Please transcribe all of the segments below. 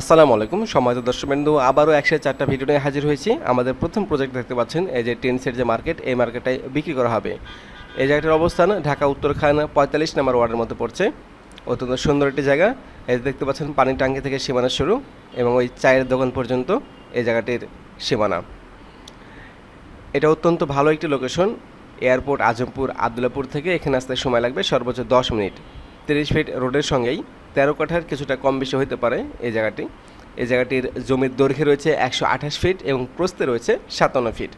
আসসালামু আলাইকুম, সম্মানিত দর্শকবৃন্দু, আবারও একশো চারটা ভিডিও নিয়ে হাজির হয়েছি। আমাদের প্রথম প্রজেক্ট দেখতে পাচ্ছেন, এই যে টেন্সের যে মার্কেট এই মার্কেটটাই বিক্রি করা হবে। এই জায়গাটির অবস্থান ঢাকা উত্তরখান, পঁয়তাল্লিশ নম্বর ওয়ার্ডের মধ্যে পড়ছে। অত্যন্ত সুন্দর একটি জায়গা। এই দেখতে পাচ্ছেন, পানির ট্যাঙ্কি থেকে সীমানা শুরু এবং ওই চায়ের দোকান পর্যন্ত এই জায়গাটির সীমানা। এটা অত্যন্ত ভালো একটি লোকেশন এয়ারপোর্ট আজমপুর আবদুল্লাপুর থেকে এখানে আসতে সময় লাগবে সর্বোচ্চ দশ মিনিট। তিরিশ ফিট রোডের সঙ্গেই। তেরো কাঠার কিছুটা কম বেশি হতে পারে এই জায়গাটি। এই জায়গাটির জমির দৈর্ঘ্যে রয়েছে একশো আঠাশ ফিট এবং প্রস্থে রয়েছে সাতান্ন ফিট।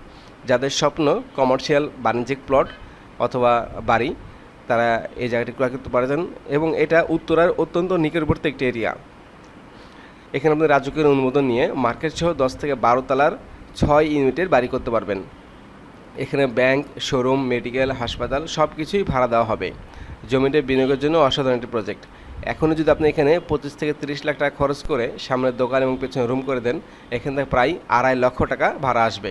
যাদের স্বপ্ন কমার্শিয়াল বাণিজ্যিক প্লট অথবা বাড়ি, তারা এই জায়গাটি ক্রয় করতে পারেন এবং এটা উত্তরার অত্যন্ত নিকটবর্তী একটি এরিয়া এখানে আপনি রাজুকের অনুমোদন নিয়ে মার্কেট সহ দশ থেকে বারো তলার ছয় ইউনিটের বাড়ি করতে পারবেন। এখানে ব্যাংক, শোরুম, মেডিকেল, হাসপাতাল সব কিছুই ভাড়া দেওয়া হবে। জমিতে বিনিয়োগের জন্য অসাধারণ একটি প্রজেক্ট। এখনও যদি আপনি এখানে পঁচিশ থেকে তিরিশ লাখ টাকা খরচ করে সামনের দোকান এবং পেছনে রুম করে দেন, এখান থেকে প্রায় আড়াই লক্ষ টাকা ভাড়া আসবে।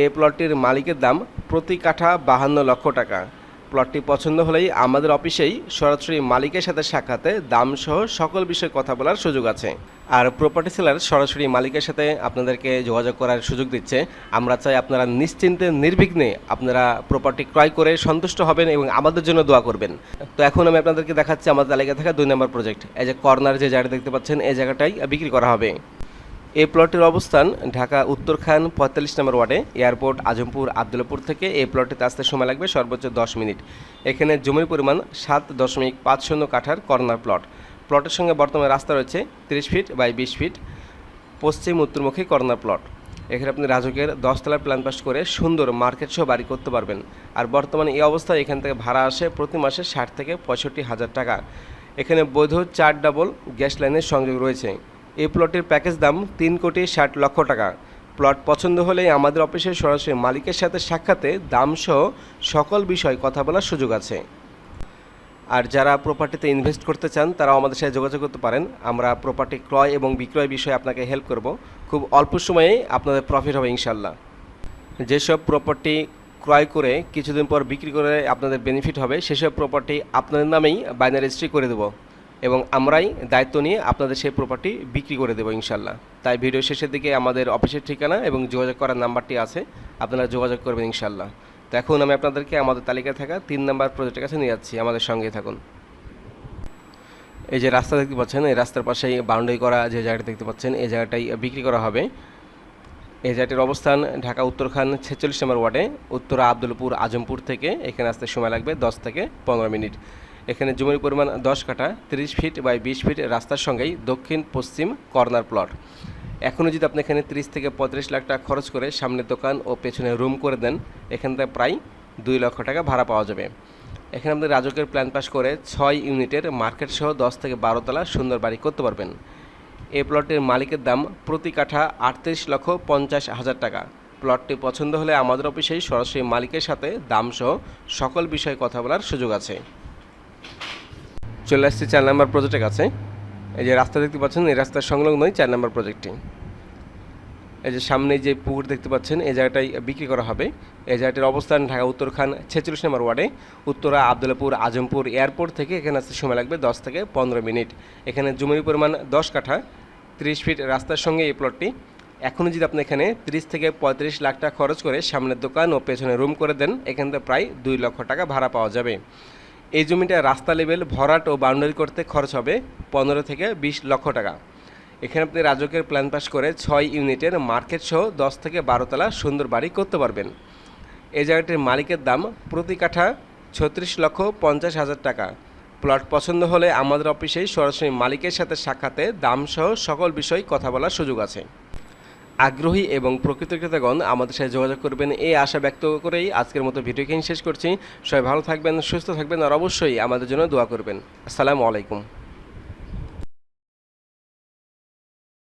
এই প্লটটির মালিকের দাম প্রতি কাঠা বাহান্ন লক্ষ টাকা। প্লটটি পছন্দ হলেই আমাদের অফিসেই সরাসরি মালিকের সাথে সাক্ষাতে দাম সহ সকল বিষয়ে কথা বলার সুযোগ আছে। আর প্রপার্টি সেলার সরাসরি মালিকের সাথে আপনাদেরকে যোগাযোগ করার সুযোগ দিচ্ছে। আমরা চাই আপনারা নিশ্চিন্তে, নির্বিঘ্নে আপনারা প্রপার্টি ক্রয় করে সন্তুষ্ট হবেন এবং আমাদের জন্য দোয়া করবেন। তো এখন আমি আপনাদেরকে দেখাচ্ছি আমাদের তালিকায় থাকা দুই নম্বর প্রজেক্ট এই যে কর্নার যে জায়গাটা দেখতে পাচ্ছেন, এই জায়গাটাই বিক্রি করা হবে। এই প্লটের অবস্থান ঢাকা উত্তরখান পঁয়তাল্লিশ নম্বর ওয়ার্ডে। এয়ারপোর্ট আজমপুর আবদুল্লাপুর থেকে এই প্লটটিতে আসতে সময় লাগবে সর্বোচ্চ দশ মিনিট। এখানে জমির পরিমাণ সাত দশমিক পাঁচ শূন্য কাঠার কর্নার প্লট। প্লটের সঙ্গে বর্তমানে রাস্তা রয়েছে তিরিশ ফিট বাই বিশ ফিট, পশ্চিম উত্তরমুখী কর্নার প্লট। এখানে আপনি রাজকের দশতলার প্ল্যান পাস করে সুন্দর মার্কেট সহ বাড়ি করতে পারবেন। আর বর্তমানে এই অবস্থায় এখান থেকে ভাড়া আসে প্রতি মাসে ষাট থেকে পঁয়ষট্টি হাজার টাকা। এখানে বৈধ চার ডাবল গ্যাস লাইনের সংযোগ রয়েছে। এই প্লটের প্যাকেজ দাম তিন কোটি ষাট লক্ষ টাকা। প্লট পছন্দ হলে আমাদের অফিসের সরাসরি মালিকের সাথে সাক্ষাতে দামসহ সকল বিষয় কথা বলার সুযোগ আছে। আর যারা প্রপার্টিতে ইনভেস্ট করতে চান তারা আমাদের সাথে যোগাযোগ করতে পারেন। আমরা প্রপার্টি ক্রয় এবং বিক্রয় বিষয়ে আপনাকে হেল্প করব। খুব অল্প সময়েই আপনাদের প্রফিট হবে ইনশাল্লাহ যেসব প্রপার্টি ক্রয় করে কিছুদিন পর বিক্রি করে আপনাদের বেনিফিট হবে, সেসব প্রপার্টি আপনাদের নামেই বাইনারি রেজিস্ট্রি করে দেবো। এবং আমরাই দায়িত্ব নিয়ে আপনাদের সেই প্রপার্টি বিক্রি করে দেবো ইনশাল্লাহ তাই ভিডিও শেষের দিকে আমাদের অফিসের ঠিকানা এবং যোগাযোগ করার নাম্বারটি আছে, আপনারা যোগাযোগ করবেন ইনশাল্লাহ তো এখন আমি আপনাদেরকে আমাদের তালিকায় থাকা তিন নাম্বার প্রজেক্টের কাছে নিয়ে যাচ্ছি, আমাদের সঙ্গে থাকুন। এই যে রাস্তা দেখতে পাচ্ছেন, এই রাস্তার পাশেই বাউন্ডারি করা যে জায়গাটা দেখতে পাচ্ছেন, এই জায়গাটাই বিক্রি করা হবে। এই জায়গাটির অবস্থান ঢাকা উত্তরখান ছেচল্লিশ নম্বর ওয়ার্ডে, উত্তরা আবদুলপুর আজমপুর থেকে, এখানে আসতে সময় লাগবে দশ থেকে পনেরো মিনিট। এখানে জমির পরিমাণ দশ কাঠা, তিরিশ ফিট বাই বিশ ফিট রাস্তার সঙ্গেই দক্ষিণ, পশ্চিম কর্নার প্লট এখনও যদি আপনি এখানে তিরিশ থেকে পঁয়ত্রিশ লাখ টাকা খরচ করে সামনের দোকান ও পেছনে রুম করে দেন এখান থেকে প্রায় দুই লক্ষ টাকা ভাড়া পাওয়া যাবে। এখানে আপনি রাজকের প্ল্যান পাস করে ছয় ইউনিটের মার্কেট সহ দশ থেকে বারো তলা সুন্দর বাড়ি করতে পারবেন। এই প্লটের মালিকের দাম প্রতি কাঠা আটত্রিশ লক্ষ পঞ্চাশ হাজার টাকা। প্লটটি পছন্দ হলে আমাদের অফিসেই সরাসরি মালিকের সাথে দামসহ সকল বিষয়ে কথা বলার সুযোগ আছে। চলে আসছি চার নাম্বার প্রজেক্টের কাছে। এই যে রাস্তা দেখতে পাচ্ছেন, এই রাস্তার সংলগ্নই চার নাম্বার প্রজেক্টটি এই যে সামনে যে পুকুর দেখতে পাচ্ছেন, এই জায়গাটাই বিক্রি করা হবে। এই জায়গাটির অবস্থান ঢাকা উত্তরখান ছেচল্লিশ নম্বর ওয়ার্ডে। উত্তরা, আবদুল্লাপুর, আজমপুর এয়ারপোর্ট থেকে এখানে আসতে সময় লাগবে দশ থেকে পনেরো মিনিট। এখানে জমির পরিমাণ দশ কাঠা, ত্রিশ ফিট রাস্তার সঙ্গে এই প্লটটি এখনও যদি আপনি এখানে তিরিশ থেকে পঁয়ত্রিশ লাখ টাকা খরচ করে সামনের দোকান ও পেছনে রুম করে দেন, এখান থেকে প্রায় দুই লক্ষ টাকা ভাড়া পাওয়া যাবে। এই জমিটা রাস্তা লেভেল, ভরাট ও বাউন্ডারি করতে খরচ হবে পনেরো থেকে বিশ লক্ষ টাকা। এখানে আপনি রাজকের প্ল্যান পাস করে ছয় ইউনিটের মার্কেট সহ দশ থেকে বারো তলা সুন্দর বাড়ি করতে পারবেন। এই জায়গাটির মালিকের দাম প্রতি কাঠা ছত্রিশ লক্ষ পঞ্চাশ হাজার টাকা। প্লট পছন্দ হলে আমাদের অফিসেই সরাসরি মালিকের সাথে সাক্ষাতে দাম সহ সকল বিষয় কথা বলার সুযোগ আছে। আগ্রহী এবং প্রকৃত ক্রেতাগণ আমাদের সাথে যোগাযোগ করবেন এই আশা ব্যক্ত করেই আজকের মতো ভিডিওকে শেষ করছি। সবাই ভালো থাকবেন, সুস্থ থাকবেন, আর অবশ্যই আমাদের জন্য দোয়া করবেন। আসসালামু আলাইকুম।